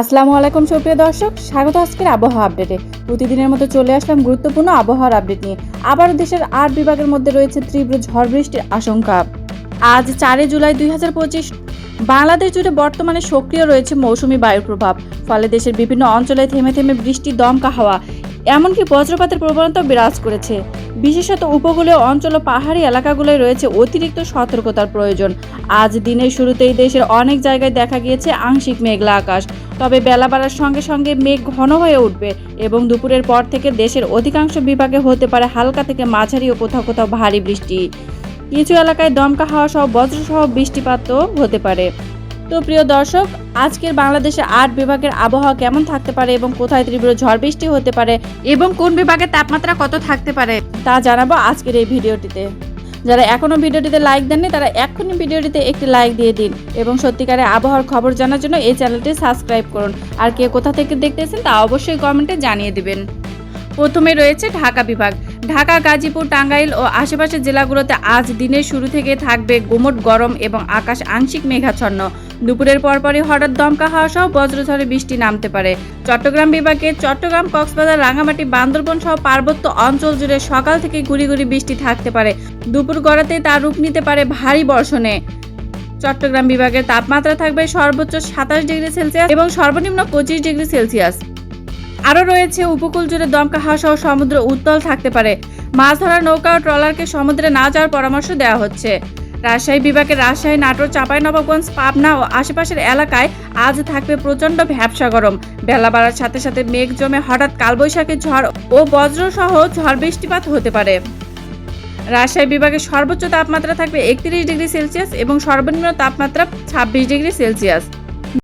আসসালামু আলাইকুম সুপ্রিয় দর্শক, স্বাগত আজকের আবহাওয়া আপডেটে। প্রতিদিনের মতো চলে আসলাম গুরুত্বপূর্ণ আবহাওয়ার আপডেট নিয়ে। আবারও দেশের আট বিভাগের মধ্যে রয়েছে তীব্র ঝড় বৃষ্টির আশঙ্কা। আজ চারে জুলাই দুই হাজার পঁচিশ, বাংলাদেশ জুড়ে বর্তমানে সক্রিয় রয়েছে মৌসুমি বায়ুর প্রভাব ফলে দেশের বিভিন্ন অঞ্চলে থেমে থেমে বৃষ্টি দমকা হাওয়া এমনকি বজ্রপাতের প্রবণতা বিরাজ করেছে। বিশেষত উপকূলীয় অঞ্চল ও পাহাড়ি এলাকাগুলোয় রয়েছে অতিরিক্ত সতর্কতার প্রয়োজন। আজ দিনের শুরুতেই দেশের অনেক জায়গায় দেখা গিয়েছে আংশিক মেঘলা আকাশ। তবে বেলা বাড়ার সঙ্গে সঙ্গে মেঘ ঘন হয়ে উঠবে এবং দুপুরের পর থেকে দেশের অধিকাংশ বিভাগে হতে পারে হালকা থেকে মাঝারি ও কোথাও কোথাও ভারী বৃষ্টি। কিছু এলাকায় দমকা হাওয়া সহ বজ্রসহ বৃষ্টিপাতও হতে পারে। তো প্রিয় দর্শক, আজকের বাংলাদেশে আট বিভাগের আবহাওয়া কেমন থাকতে পারে এবং কোথায় তীব্র ঝড় বৃষ্টি হতে পারে এবং কোন বিভাগের তাপমাত্রা কত থাকতে পারে তা জানাব আজকের এই ভিডিওটিতে। যারা এখনও ভিডিওটিতে লাইক দেননি, তারা এক্ষুনি ভিডিওটিতে একটি লাইক দিয়ে দিন এবং সত্যিকারের আবহাওয়ার খবর জানার জন্য এই চ্যানেলটি সাবস্ক্রাইব করুন। আর কে কোথা থেকে দেখতেছেন তা অবশ্যই কমেন্টে জানিয়ে দিবেন। প্রথমে রয়েছে ঢাকা বিভাগ। ঢাকা, গাজীপুর, টাঙ্গাইল ও আশেপাশের জেলাগুলোতে আজ দিনের শুরু থেকে থাকবে গুমট গরম এবং আকাশ আংশিক মেঘাচ্ছন্ন। দুপুরের পরপরই হঠাৎ দমকা হাওয়া সহ বজ্রঝড়ে বৃষ্টি নামতে পারে। চট্টগ্রাম বিভাগে চট্টগ্রাম, কক্সবাজার রাঙামাটি বান্দরবন সহ পার্বত্য অঞ্চল জুড়ে সকাল থেকে গুড়ি গুড়ি বৃষ্টি থাকতে পারে। দুপুর গড়াতেই তার রূপ নিতে পারে ভারী বর্ষণে। চট্টগ্রাম বিভাগের তাপমাত্রা থাকবে সর্বোচ্চ সাতাশ ডিগ্রি সেলসিয়াস এবং সর্বনিম্ন পঁচিশ ডিগ্রি সেলসিয়াস। আরও রয়েছে উপকূল জুড়ে দমকা হাওয়া সহ সমুদ্র উত্তল থাকতে পারে। মাছ ধরা, নৌকা ও ট্রলারকে সমুদ্রে না যাওয়ার পরামর্শ দেওয়া হচ্ছে। রাজশাহী বিভাগে রাজশাহী নাটোর চাঁপাইনবাবগঞ্জ, পাবনা ও আশেপাশের এলাকায় আজ থাকবে প্রচণ্ড ভ্যাবসা গরম। বেলা বাড়ার সাথে সাথে মেঘ জমে হঠাৎ কালবৈশাখী ঝড় ও বজ্রসহ ঝড় বৃষ্টিপাত হতে পারে। রাজশাহী বিভাগে সর্বোচ্চ তাপমাত্রা থাকবে একত্রিশ ডিগ্রি সেলসিয়াস এবং সর্বনিম্ন তাপমাত্রা ছাব্বিশ ডিগ্রি সেলসিয়াস।